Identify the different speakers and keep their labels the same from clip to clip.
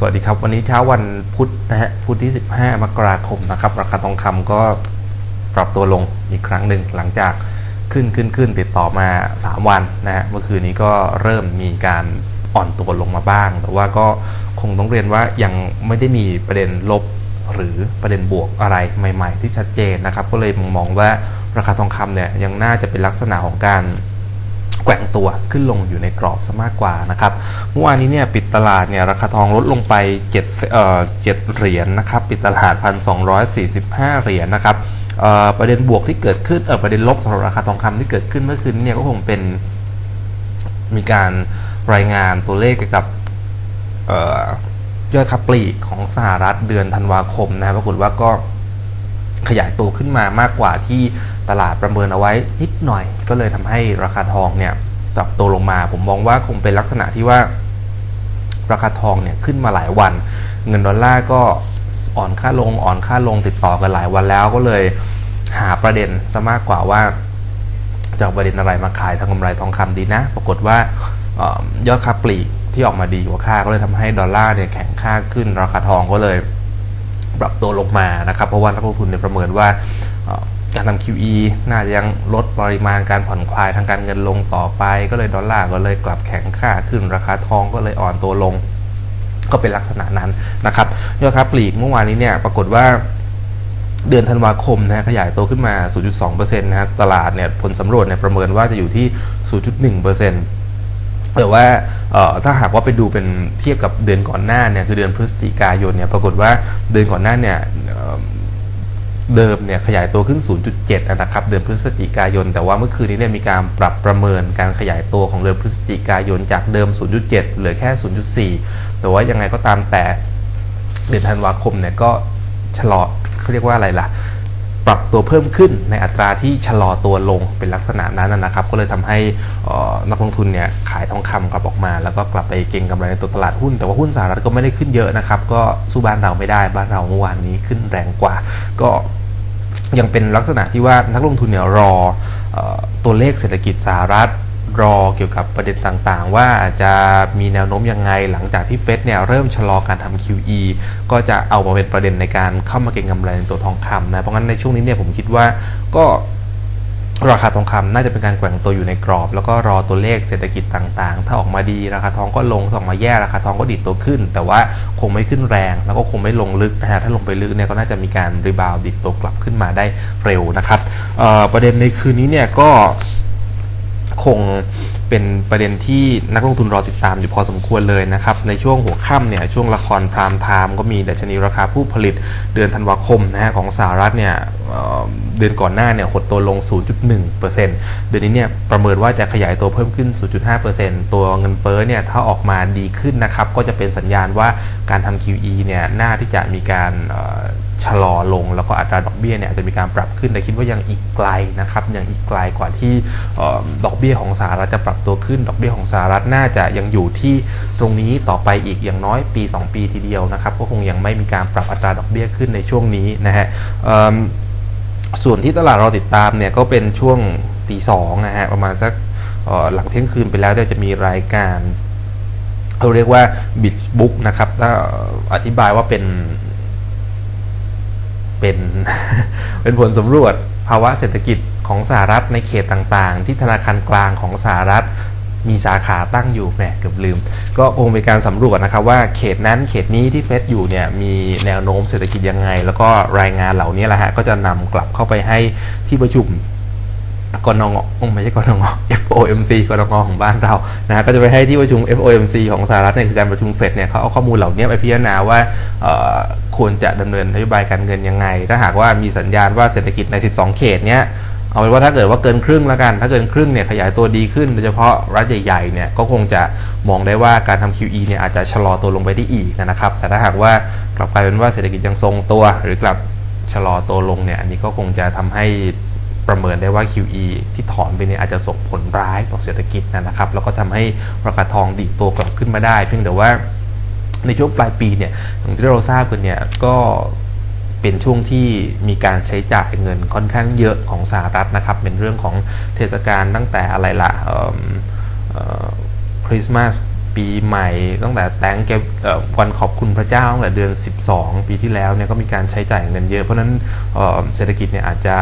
Speaker 1: สวัสดีครับ วันนี้เช้าวันพุธนะฮะพุธที่ 15 มกราคมนะครับ ราคาทองคำก็ปรับตัวลงอีกครั้งหนึ่งหลังจากขึ้นขึ้นขึ้นติดต่อมา 3 วันนะฮะเมื่อคืนนี้ก็เริ่มมีการอ่อนตัวลงมาบ้าง แต่ว่าก็คงต้องเรียนว่ายังไม่ได้มีประเด็นลบหรือประเด็นบวกอะไรใหม่ ๆ ที่ชัดเจนนะครับ ก็เลยมองว่าราคาทองคำเนี่ยยังน่าจะเป็นลักษณะของการ แกว่งตัวขึ้นลงอยู่ในกรอบซะมากกว่านะครับเมื่อวานนี้เนี่ยปิดตลาดเนี่ยราคาทองลดลงไป7เอ่อ7เหรียญนนะครับปิดตลาด 1,245 เหรียญนะครับประเด็นบวกที่เกิดขึ้นเออประเด็นลบสำหรับราคาทองคำที่เกิดขึ้นเมื่อคืนเนี่ยก็คงเป็นมีการรายงานตัวเลขเกี่ยวกับออยอดค้าปลีกของสหรัฐเดือนธันวาคมนะปรากฏว่าก็ขยายตัวขึ้นมามากกว่าที่ ตลาดประเมินเอาไว้นิดหน่อย ก็เลยทำให้ราคาทองเนี่ยปรับตัวลงมา ผมมองว่าคงเป็นลักษณะที่ว่า ราคาทองเนี่ยขึ้นมาหลายวัน เงินดอลลาร์ก็อ่อนค่าลงอ่อนค่าลงติดต่อกันหลายวันแล้วก็เลยหาประเด็นซะมากกว่าว่าจะประเด็นอะไรมาขายทางกำไรทองคำดีนะ ปรากฏว่าออยอดค้าปลีกที่ออกมาดีกว่าค่าก็เลยทำให้ดอลลาร์เนี่ยแข็งค่าขึ้น ราคาทองก็เลยปรับตัวลงมานะครับ เพราะว่านักลงทุนเนี่ยประเมินว่า การทำ QE น่าจะยังลดปริมาณการผ่อนคลายทางการเงินลงต่อไป ก็เลยดอลลาร์ก็เลยกลับแข็งค่าขึ้นราคาทองก็เลยอ่อนตัวลง ก็เป็นลักษณะนั้นนะครับยอดค้าปลีกเมื่อวานนี้เนี่ยปรากฏว่าเดือนธันวาคมนะฮะขยายตัวขึ้นมา 0.2%นะฮะตลาดเนี่ยผลสำรวจเนี่ยประเมินว่าจะอยู่ที่ 0.1%แต่ว่าเอ่อถ้าหากว่าไปดูเป็นเทียบกับเดือนก่อนหน้าเนี่ยคือเดือนพฤศจิกายนเนี่ยปรากฏว่าเดือนก่อนหน้าเนี่ย เดิมเนี่ยขยายตัวขึ้น 0.7 นะครับ เดือนพฤศจิกายน แต่ว่าเมื่อคืนนี้เนี่ยมีการปรับประเมินการขยายตัวของเดือนพฤศจิกายนจากเดิม 0.7 เหลือแค่ 0.4 แต่ว่ายังไงก็ตามแต่เดือนธันวาคมเนี่ยก็ชะลอเขาเรียกว่าอะไรล่ะ ปรับตัวเพิ่มขึ้นในอัตราที่ชะลอตัวลงเป็นลักษณะนั้นนะครับ ก็เลยทำให้ออนักลงทุนเนี่ยขายทองคำกลับออกมา แล้วก็กลับไปเก็งกำไรในตัวตลาดหุ้น แต่ว่าหุ้นสหรัฐก็ไม่ได้ขึ้นเยอะนะครับ ก็สู้บ้านเราไม่ได้บ้านเราเมื่อวานนี้ขึ้นแรงกว่า ก็ ยังเป็นลักษณะที่ว่านักลงทุนเนี่ยรออตัวเลขเศรษฐกิจสหรัฐรอเกี่ยวกับประเด็นต่างๆ ว่าจะมีแนวโน้มยังไงหลังจากที่เฟดเนี่ยเริ่มชะลอการทำ QE ก็จะเอามาเป็นประเด็นในการเข้ามาเก็งกำไรในตัวทองคำนะ เพราะงั้นในช่วงนี้เนี่ยผมคิดว่าก็ ราคาทองคำน่าจะเป็นการแกว่งตัวอยู่ในกรอบ แล้วก็รอตัวเลขเศรษฐกิจต่างๆ ถ้าออกมาดีราคาทองก็ลงถ้าออกมาแย่ราคาทองก็ดีดตัวขึ้น แต่ว่าคงไม่ขึ้นแรง แล้วก็คงไม่ลงลึกนะฮะถ้าลงไปลึกเนี่ยก็น่าจะมีการรีบาวดิดตัวกลับขึ้นมาได้เร็วนะครับประเด็นในคืนนี้เนี่ยก็ คงเป็นประเด็นที่นักลงทุนรอติดตามอยู่พอสมควรเลยนะครับ ในช่วงหัวค่ำเนี่ยช่วงละครพรามไทม์ก็มีดัชนีราคาผู้ผลิตเดือนธันวาคมนะฮะของสหรัฐเนี่ยเดือนก่อนหน้าเนี่ยหดตัวลง 0.1%เดือนนี้เนี่ยประเมินว่าจะขยายตัวเพิ่มขึ้น 0.5%ตัวเงินเฟ้อเนี่ยถ้าออกมาดีขึ้นนะครับก็จะเป็นสัญญาณว่าการทำ QE เนี่ยน่าที่จะมีการ ชะลอลง แล้วก็อัตราดอกเบี้ยเนี่ยอาจจะมีการปรับขึ้นแต่คิดว่ายังอีกไกลนะครับยังอีกไกลกว่าที่อดอกเบี้ยของสหรัฐจะปรับตัวขึ้น ดอกเบี้ยของสหรัฐน่าจะยังอยู่ที่ตรงนี้ต่อไปอีกอย่างน้อยปี 2 ปีทีเดียวนะครับก็คงยังไม่มีการปรับอัตราดอกเบี้ยขึ้นในช่วงนี้นะฮะส่วนที่ตลาดเราติดตามเนี่ยก็เป็นช่วงตีสองนะฮะประมาณสักหลังเที่ยงคืนไปแล้วจะมีรายการเราเรียกว่า b i t Book นะครับถ้าอธิบายว่าเป็น เป็นเป็นผลสำรวจภาวะเศรษฐกิจของสหรัฐในเขตต่างๆ ที่ธนาคารกลางของสหรัฐมีสาขาตั้งอยู่แหมเกือบลืม ก็คงเป็นการสำรวจนะครับว่าเขตนั้นเขตนี้ที่เฟดอยู่เนี่ยมีแนวโน้มเศรษฐกิจยังไง แล้วก็รายงานเหล่านี้แหละฮะก็จะนำกลับเข้าไปให้ที่ประชุมกนงอไม่ใช่กนง FOMC กนงของบ้านเรานะฮะก็จะไปให้ที่ประชุม FOMC ของสหรัฐเนี่ยคือการประชุมเฟดเนี่ยเขาเอาข้อมูลเหล่านี้ไปพิจารณาว่าควรจะดำเนินนโยบายการเงินยังไง ถ้าหากว่ามีสัญญาณว่าเศรษฐกิจใน 12 เขตเนี้ยเอาเป็นว่าถ้าเกิดว่าเกินครึ่งแล้วกัน ถ้าเกินครึ่งเนี่ยขยายตัวดีขึ้นโดยเฉพาะรัฐใหญ่ๆเนี่ยก็คงจะมองได้ว่าการทำ QE เนี่ยอาจจะชะลอตัวลงไปได้อีกนะครับ แต่ถ้าหากว่ากลับกลายเป็นว่าเศรษฐกิจยังทรงตัว หรือกลับชะลอตัวลงเนี่ยอันนี้ก็คงจะทำให้ ประเมินได้ว่า QE ที่ถอนไปเนี่ยอาจจะส่งผลร้ายต่อเศรษฐกิจนะครับ แล้วก็ทำให้ราคาทองดีดตัวกลับขึ้นมาได้ เพียงแต่ว่าในช่วงปลายปีเนี่ยอย่างที่เราทราบกันเนี่ยก็เป็นช่วงที่มีการใช้จ่ายเงินค่อนข้างเยอะของสหรัฐนะครับ เป็นเรื่องของเทศกาลตั้งแต่อะไรละคริสต์มาสปีใหม่ ตั้งแต่แตงเก็บวันขอบคุณพระเจ้าตั้งแต่เดือน 12 ปีที่แล้วเนี่ยก็มีการใช้จ่ายเงินเยอะ เพราะนั้นเเศรษฐกิจเนี่ยอาจจะ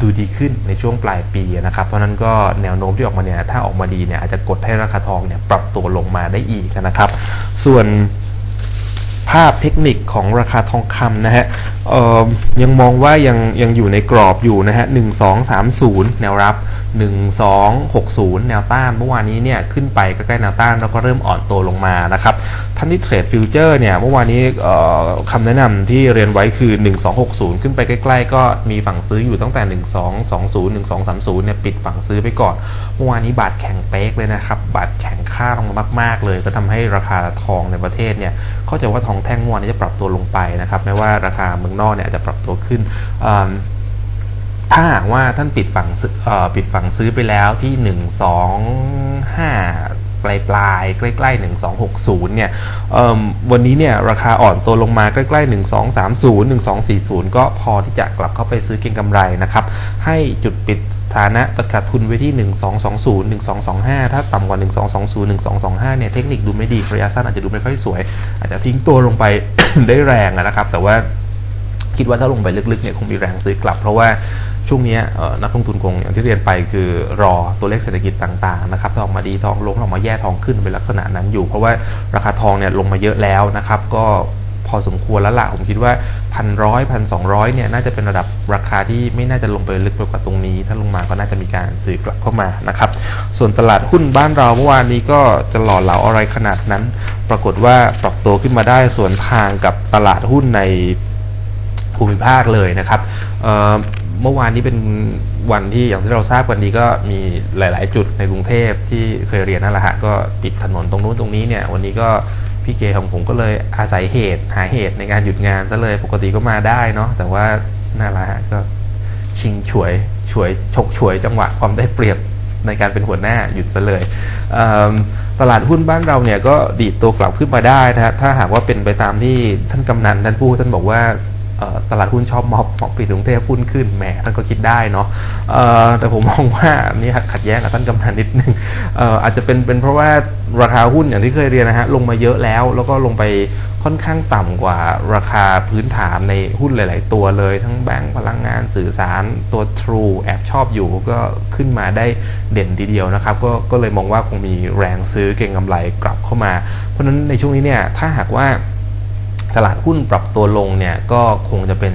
Speaker 1: ดูดีขึ้นในช่วงปลายปีนะครับเพราะนั้นก็แนวโน้มที่ออกมาเนี่ยถ้าออกมาดีเนี่ยอาจจะกดให้ราคาทองเนี่ยปรับตัวลงมาได้อีกนะครับ ส่วนภาพเทคนิคของราคาทองคำนะฮะยังมองว่ายังยังอยู่ในกรอบอยู่นะฮะ1230แนวรับ 1260 แนวต้านเมื่อวานนี้เนี่ยขึ้นไปใกล้ๆแนวต้านแล้วก็เริ่มอ่อนตัวลงมานะครับท่านที่เทรดฟิวเจอร์เนี่ยเมื่อวานนี้คำแนะนำที่เรียนไว้คือ 1260 ขึ้นไปใกล้ๆ ก็มีฝั่งซื้ออยู่ตั้งแต่ 1220 1230 เนี่ยปิดฝั่งซื้อไปก่อน เมื่อวานนี้บาทแข็งเป๊กเลยนะครับ บาทแข็งค่าลงมามาก ๆ เลย ก็ทำให้ราคาทองในประเทศเนี่ยเข้าใจว่าทองแท่งมวานนี้จะปรับตัวลงไปนะครับแม้ว่าราคาเมืองนอกเนี่ยอาจจะปรับตัวขึ้นอืม ถ้าหากว่าท่านปิดฝั่งซื้อเอ่อปิดฝั่งซื้อไปแล้วที่ 1 2 5 ปลายปลายๆใกล้ๆ 1260 เนี่ยวันนี้เนี่ยราคาอ่อนตัวลงมาใกล้ๆ 1230 1240 ก็พอที่จะกลับเข้าไปซื้อเก็งกำไรนะครับ ให้จุดปิดฐานะตัดขาดทุนไว้ที่ 1220 1225 ถ้าต่ำกว่า 1220 1225 เนี่ยเทคนิคดูไม่ดีระยะสั้นอาจจะดูไม่ค่อยสวย อาจจะทิ้งตัวลงไปได้แรงนะครับ แต่ว่าคิดว่าถ้าลงไปลึกๆเนี่ยคงมีแรงซื้อกลับเพราะว่า ช่วงนี้นักลงทุนคงอย่างที่เรียนไปคือรอตัวเลขเศรษฐกิจต่างๆนะครับถ้าออกมาดีทองลงถ้าออกมาแย่ทองขึ้นเป็นลักษณะนั้นอยู่ เพราะว่าราคาทองเนี่ยลงมาเยอะแล้วนะครับ ก็พอสมควรแล้วล่ะผมคิดว่าพันร้อยพันสองร้อยเนี่ยน่าจะเป็นระดับราคาที่ไม่น่าจะลงไปลึกไปกว่าตรงนี้ ถ้าลงมาก็น่าจะมีการซื้อกลับเข้ามานะครับ ส่วนตลาดหุ้นบ้านเราเมื่อวานนี้ก็จะหล่อเหลาอะไรขนาดนั้น ปรากฏว่าปรับตัวขึ้นมาได้ส่วนทางกับตลาดหุ้นในภูมิภาคเลยนะครับ เมื่อวานนี้เป็นวันที่อย่างที่เราทราบกันดีก็มีหลาย ๆ จุดในกรุงเทพที่เคยเรียนนั่นแหละฮะก็ปิดถนนตรงนู้นตรงนี้เนี่ยวันนี้ก็พี่เกของผมก็เลยอาศัยเหตุหาเหตุในการหยุดงานซะเลยปกติก็มาได้เนาะแต่ว่านั่นแหละฮะก็ชิงฉวยฉวยฉกฉวยจังหวะความได้เปรียบในการเป็นหัวหน้าหยุดซะเลยเตลาดหุ้นบ้านเราเนี่ยก็ดีดตัวกลับขึ้นมาได้นะครับถ้าหากว่าเป็นไปตามที่ท่านกำนันท่านพูดท่านบอกว่า ตลาดหุ้นชอบม็อบม็อบปิดกรุงเทพหุ้นขึ้นแหมท่านก็คิดได้เนาะแต่ผมมองว่านี่ขัดแย้งกับท่านกำนันนิดนึงเอ่ออาจจะเป็นเป็นเพราะว่าราคาหุ้นอย่างที่เคยเรียนนะฮะลงมาเยอะแล้ว แล้วก็ลงไปค่อนข้างต่ำกว่าราคาพื้นฐานในหุ้นหลาย ๆ ตัวเลย ทั้งแบงก์พลังงานสื่อสารตัว True แอบชอบอยู่ก็ขึ้นมาได้เด่นทีเดียวนะครับก็ก็เลยมองว่าคงมีแรงซื้อเก็งกำไรกลับเข้ามา เพราะฉะนั้นในช่วงนี้เนี่ยถ้าหากว่า ตลาดหุ้นปรับตัวลงเนี่ยก็คงจะเป็น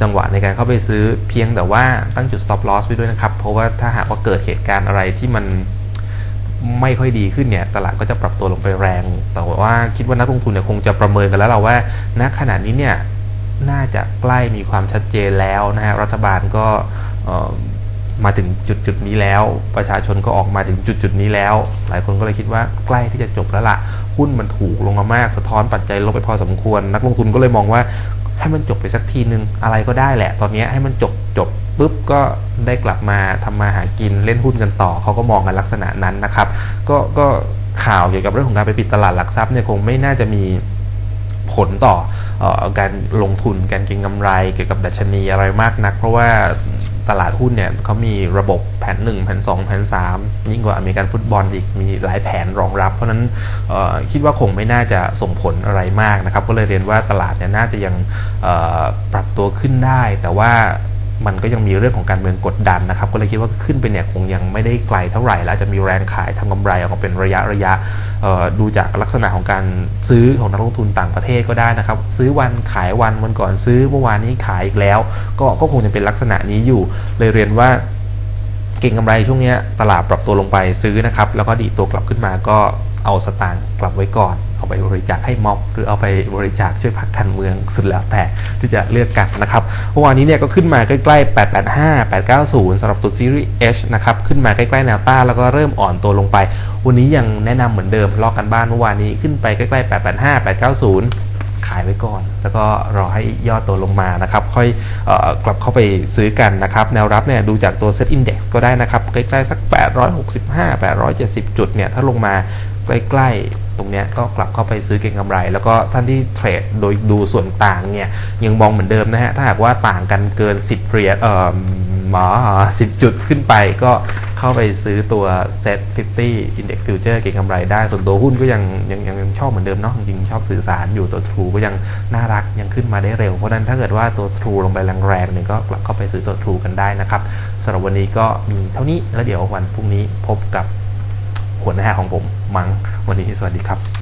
Speaker 1: จังหวะในการเข้าไปซื้อเพียงแต่ว่าตั้งจุด stop loss ไว้ด้วยนะครับ เพราะว่าถ้าหากว่าเกิดเหตุการณ์อะไรที่มันไม่ค่อยดีขึ้นเนี่ยตลาดก็จะปรับตัวลงไปแรง แต่ว่าคิดว่านักลงทุนเนี่ยคงจะประเมินกันแล้วเราว่าณขณะนี้เนี่ยน่าจะใกล้มีความชัดเจนแล้วนะฮะรัฐบาลก็ มาถึงจุดจุดนี้แล้ว ประชาชนก็ออกมาถึงจุดจุดนี้แล้ว หลายคนก็เลยคิดว่าใกล้ที่จะจบแล้วล่ะหุ้นมันถูกลงมามากสะท้อนปัจจัยลบไปพอสมควร นักลงทุนก็เลยมองว่าให้มันจบไปสักทีนึงอะไรก็ได้แหละ ตอนนี้ให้มันจบจบปุ๊บก็ได้กลับมาทำมาหากินเล่นหุ้นกันต่อเขาก็มองกันลักษณะนั้นนะครับ ก็ก็ข่าวเกี่ยวกับเรื่องของการไปปิดตลาดหลักทรัพย์เนี่ยคงไม่น่าจะมีผลต่อออการลงทุนการเก็งกำไรเกี่ยวกับดัชนีอะไรมากนัก เพราะว่า ตลาดหุ้นเนี่ยเขามีระบบแผน 1 แผน 2 แผน 3 ยิ่งกว่าอเมริกันฟุตบอลอีกมีหลายแผนรองรับ เพราะนั้นคิดว่าคงไม่น่าจะส่งผลอะไรมากนะครับ ก็เลยเรียนว่าตลาดเนี่ยน่าจะยังปรับตัวขึ้นได้ แต่ว่า มันก็ยังมีเรื่องของการเมืองกดดันนะครับ ก็เลยคิดว่าขึ้นไปเนี่ยคงยังไม่ได้ไกลเท่าไหร่ แล้วจะมีแรงขายทำกำไรออกมาเป็นระยะระยะดูจากลักษณะของการซื้อของนักลงทุนต่างประเทศก็ได้นะครับ ซื้อวันขายวันวันก่อนซื้อเมื่อวานนี้ขายอีกแล้ว ก็ก็คงจะเป็นลักษณะนี้อยู่ เลยเรียนว่าเก่งกำไรช่วงนี้ตลาดปรับตัวลงไปซื้อนะครับแล้วก็ดีตัวกลับขึ้นมาก็เอาสตางค์กลับไว้ก่อน เอาไปบริจาคให้ม็อบหรือเอาไปบริจาคช่วยพรรคการเมืองสุดแล้วแต่ที่จะเลือกกันนะครับเมื่อวานนี้เนี่ยก็ขึ้นมาใกล้ๆ 885 890สำหรับตัวซีรีส์ H นะครับขึ้นมาใกล้ๆแนวต้านแล้วก็เริ่มอ่อนตัวลงไป วันนี้ยังแนะนำเหมือนเดิมลอกกันบ้านเมื่อวานนี้ขึ้นไปใกล้ๆ 885 890ขายไว้ก่อน แล้วก็รอให้ยอดตัวลงมานะครับ ค่อยออกลับเข้าไปซื้อกันนะครับ แนวรับเนี่ยดูจากตัว Set Index ก็ได้นะครับ ใกล้ ๆ สัก 865 870 จุดเนี่ย ถ้าลงมาใกล้ ๆ ตรงนี้ก็กลับเข้าไปซื้อเก็งกำไร แล้วก็ท่านที่เทรดโดยดูส่วนต่างเนี่ยยังมองเหมือนเดิมนะฮะถ้าหากว่าต่างกันเกิน 10เหรียญเอ่อหมอ10จุดขึ้นไปก็เข้าไปซื้อตัว Set 50 Index Future เจอร์เก็งกำไรได้ ส่วนตัวหุ้นก็ยังยังยังชอบเหมือนเดิมเนาะจริงชอบสื่อสารอยู่ตัว True ก็ยังน่ารักยังขึ้นมาได้เร็ว เพราะนั้นถ้าเกิดว่าตัว True ลงไปแรงๆเนี่ยก็กลับเข้าไปซื้อตัว True กันได้นะครับสำหรับวันนี้ก็มีเท่านี้แล้วเดี๋ยววันพรุ่งนี้พบกับ หัวหน้าของผมมังวันนี้สวัสดีครับ